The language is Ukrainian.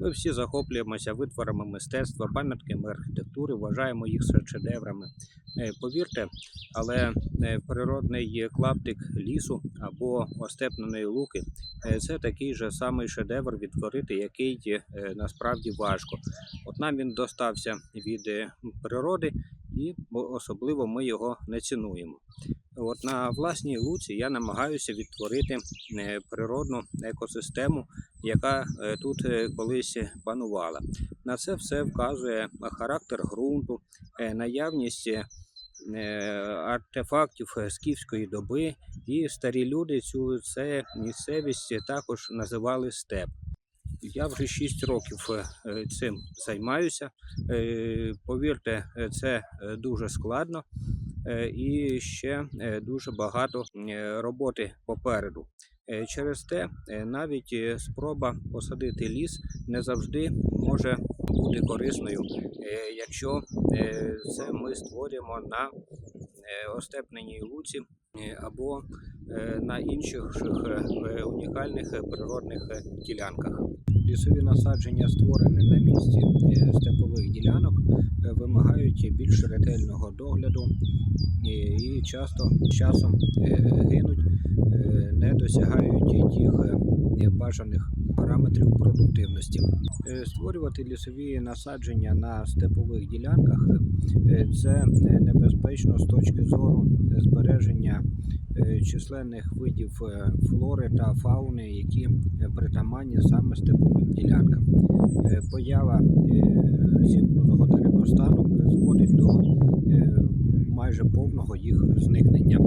Ми всі захоплюємося витворами мистецтва, пам'ятками архітектури, вважаємо їх шедеврами. Е, Повірте, але е, природний клаптик лісу або остепненої луки е, це такий же самий шедевр відтворити, який насправді важко. От нам він достався від природи, і особливо ми його не цінуємо. От на власній луці я намагаюся відтворити е, природну екосистему, яка е, тут е, колись панувала. На це все вказує характер ґрунту, наявність артефактів скіфської доби, і старі люди цю це місцевість також називали степ. Я вже 6 років цим займаюся. Повірте, це дуже складно і ще е, дуже багато е, роботи попереду. Е, Через те е, навіть е, спроба посадити ліс не завжди може бути корисною, е, якщо е, це ми створюємо на е, остепненій луці е, або е, на інших е, унікальних е, природних е, ділянках. Лісові насадження, створені на місці е, степових ділянок, е, вимагають більш ретельного догляду і, часто часом е, гинуть, е, не досягають тих е, бажаних параметрів продуктивності. Створювати лісові насадження на степових ділянках це небезпечно з точки зору збереження численних видів флори та фауни, які притаманні саме степовим ділянкам. Поява зіткнутого деревостану призводить до е, майже повного їх зникнення.